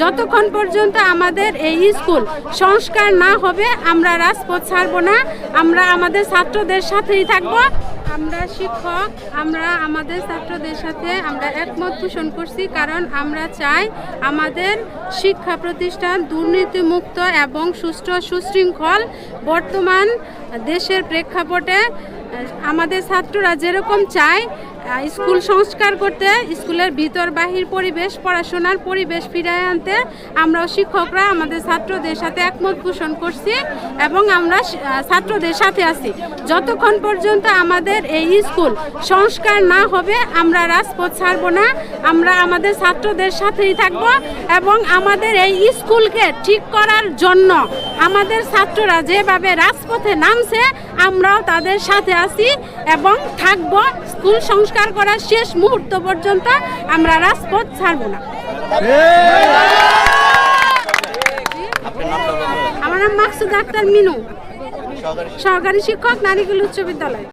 যতক্ষণ পর্যন্ত আমাদের এই স্কুল সংস্কার না হবে, আমরা রাজপথ ছাড়ব না, আমরা আমাদের ছাত্রদের সাথেই থাকব। আমরা শিক্ষক, আমরা আমাদের ছাত্রদের সাথে আমরা একমত পোষণ করছি, কারণ আমরা চাই আমাদের শিক্ষা প্রতিষ্ঠান দুর্নীতিমুক্ত এবং সুষ্ঠু সুশৃঙ্খল বর্তমান দেশের প্রেক্ষাপটে আমাদের ছাত্ররা যেরকম চায় স্কুল সংস্কার করতে, স্কুলের ভিতর বাহির পরিবেশ, পড়াশোনার পরিবেশ ফিরিয়ে আনতে আমরাও শিক্ষকরা আমাদের ছাত্রদের সাথে একমত পোষণ করছি এবং আমরা ছাত্রদের সাথে আছি। যতক্ষণ পর্যন্ত আমাদের এই স্কুল সংস্কার না হবে, আমরা রাজপথ ছাড়ব না, আমরা আমাদের ছাত্রদের সাথেই থাকব এবং আমাদের এই স্কুলকে ঠিক করার জন্য আমাদের ছাত্ররা যেভাবে রাজপথে নামছে, আমরাও তাদের সাথে আছি এবং থাকব স্কুল সংস্কার করার শেষ মুহূর্ত পর্যন্ত আমরা রাজপথ ছাড়ব না। আমার নাম মাকসুদ আক্তার মিনু। সহকারী শিক্ষক নারীকুল উচ্চ বিদ্যালয়।